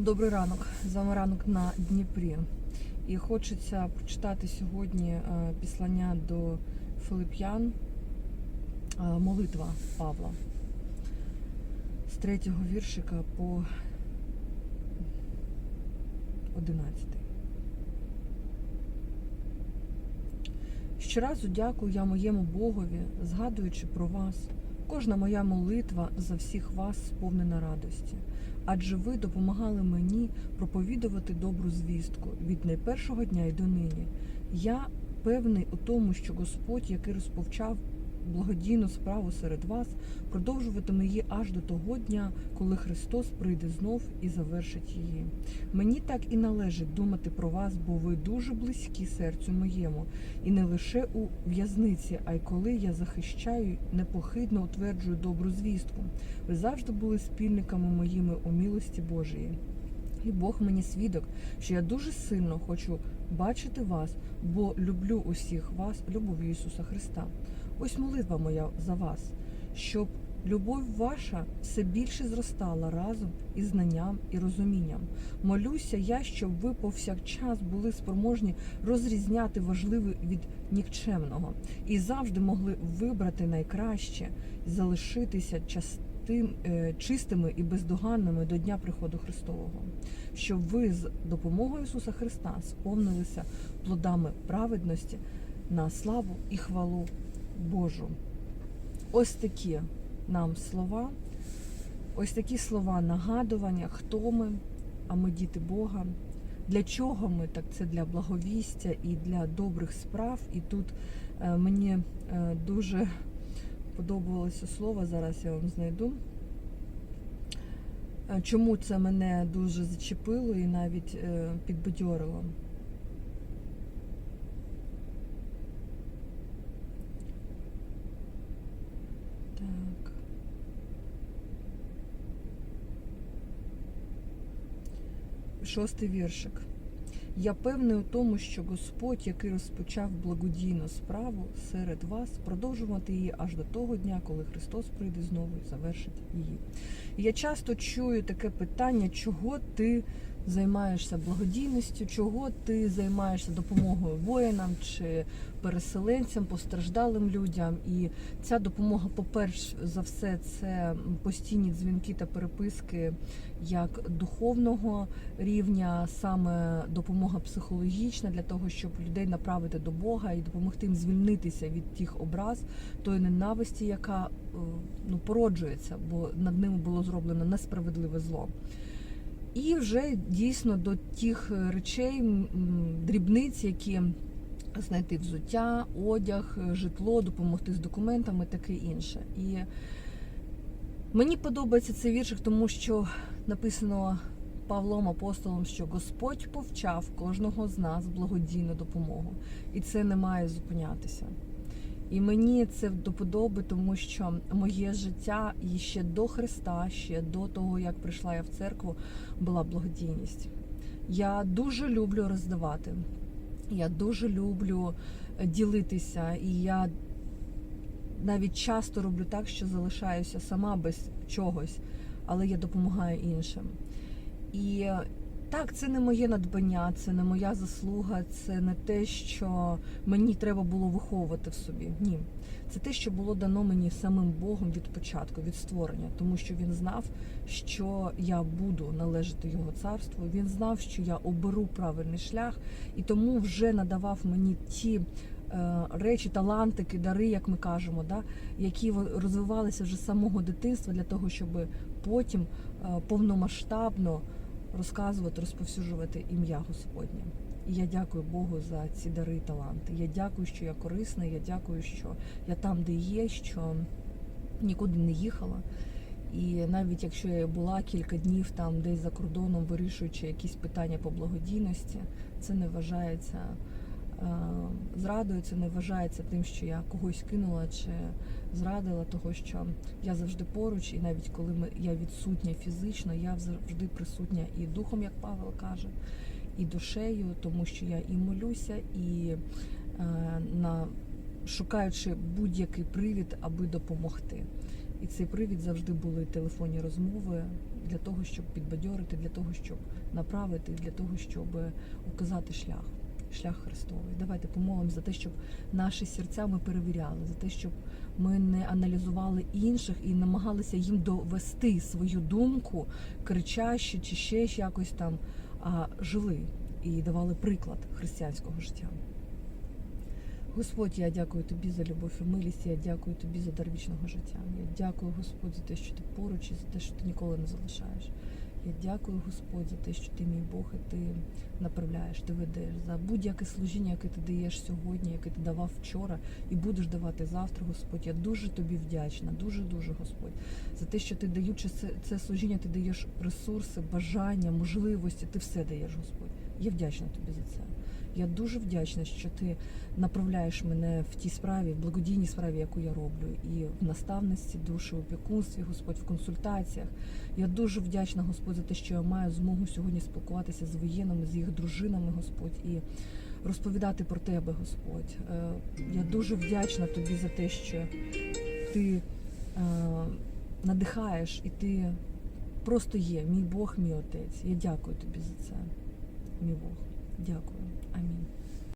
Добрий ранок. З вами ранок на Дніпрі. І хочеться прочитати сьогодні е, післання до Филип'ян, е, молитва Павла з третього віршика по 11. Щоразу дякую я моєму Богові, згадуючи про вас. Кожна моя молитва за всіх вас сповнена радості адже ви допомагали мені проповідувати добру звістку від найпершого дня й до нині. Я певний у тому, що Господь, який розпочав благодійну справу серед вас, продовжуватиме її аж до того дня, коли Христос прийде знов і завершить її. Мені так і належить думати про вас, бо ви дуже близькі серцю моєму, і не лише у в'язниці, а й коли я захищаю, непохитно утверджую добру звістку. Ви завжди були спільниками моїми у милості Божої. І Бог мені свідок, що я дуже сильно хочу бачити вас, бо люблю усіх вас любов'ю Ісуса Христа. Ось молитва моя за вас, щоб любов ваша все більше зростала разом із знанням і розумінням. Молюся я, щоб ви повсякчас були спроможні розрізняти важливе від нікчемного і завжди могли вибрати найкраще, залишитися частин, е, чистими і бездоганними до дня приходу Христового, щоб ви з допомогою Ісуса Христа сповнилися плодами праведності на славу і хвалу Божу. Ось такі нам слова, ось такі слова нагадування, хто ми, а ми діти Бога. Для чого ми так? Це для благовістя і для добрих справ. І тут е, мені е, дуже подобалося слово, зараз я вам знайду. Е, Чому це мене дуже зачепило і навіть підбадьорило? Так. Шостий віршик. Я певний у тому, що Господь, який розпочав благодійну справу серед вас, продовжувати її аж до того дня, коли Христос прийде знову і завершить її. Я часто чую таке питання, чого ти займаєшся благодійністю, чого ти займаєшся допомогою воїнам чи переселенцям, постраждалим людям. І ця допомога, по-перше за все, це постійні дзвінки та переписки як духовного рівня, саме допомога психологічна для того, щоб людей направити до Бога і допомогти їм звільнитися від тих образ, тої ненависті, яка е, ну, породжується, бо над ними було зроблено несправедливе зло. І вже дійсно до тих речей, дрібниць, які знайти взуття, одяг, житло, допомогти з документами, таке інше. І мені подобається цей віршик, тому що написано Павлом апостолом, що Господь повчав кожного з нас благодійну допомогу, і це не має зупинятися. І мені це до подоби, тому що моє життя і ще до Христа, ще до того, як прийшла я в церкву, була благодійність. Я дуже люблю роздавати. Я дуже люблю е, ділитися, і я навіть часто роблю так, що залишаюся сама без чогось, але я допомагаю іншим. І е, так, це не моє надбання, це не моя заслуга, це не те, що мені треба було виховувати в собі. Ні, це те, що було дано мені самим Богом від початку, від створення, тому що він знав, що я буду належати його царству. Він знав, що я оберу правильний шлях, і тому вже надавав мені ті. е, Речі, талантики, дари, як ми кажемо, да, які ви- розвивалися вже з самого дитинства для того, щоб потім е, повномасштабно розказувати, розповсюджувати ім'я Господнє. І я дякую Богу за ці дари і таланти. Я дякую, що я корисна, я дякую, що я там, де є, що нікуди не їхала. І навіть якщо я була кілька днів там десь за кордоном, вирішуючи якісь питання по благодійності, це не вважається зрадою, це не вважається тим, що я когось кинула чи зрадила, того що я завжди поруч, і навіть коли я відсутня фізично, я завжди присутня і духом, як Павел каже, і душею, тому що я і молюся, і е, на шукаючи будь-який привід, аби допомогти. І цей привід завжди були телефонні розмови для того, щоб підбадьорити, для того, щоб направити, для того, щоб указати шлях, шлях Христовий. Давайте помолимо за те, щоб наші серця ми перевіряли, за те, щоб ми не аналізували інших і намагалися їм довести свою думку, кричаще чи ще якось там, а жили і давали приклад християнського життя. Господь, я дякую тобі за любов і милість, я дякую тобі за дар вічного життя. Я дякую, Господь, за те, що ти поруч і за те, що ти ніколи не залишаєш. Я дякую, Господь, за те, що ти мій Бог, і ти направляєш, ти ведеш за будь-яке служіння, яке ти даєш сьогодні, яке ти давав вчора і будеш давати завтра, Господь. Я дуже тобі вдячна, дуже дуже Господь, за те, що ти даючи це, служіння, ти даєш ресурси, бажання, можливості. Ти все даєш, Господь. Я вдячна тобі за це. Я дуже вдячна, що ти направляєш мене в тій справі, в благодійній справі, яку я роблю, і в наставництві душі, опікунстві, Господь, в консультаціях. Я дуже вдячна, Господь, за те, що я маю змогу сьогодні спілкуватися з воєнними, з їх дружинами, Господь, і розповідати про тебе, Господь. Е, Я дуже вдячна тобі за те, що ти е, надихаєш і ти просто є, мій Бог, мій Отець. Я дякую тобі за це, мій Бог. Дякую. Амінь.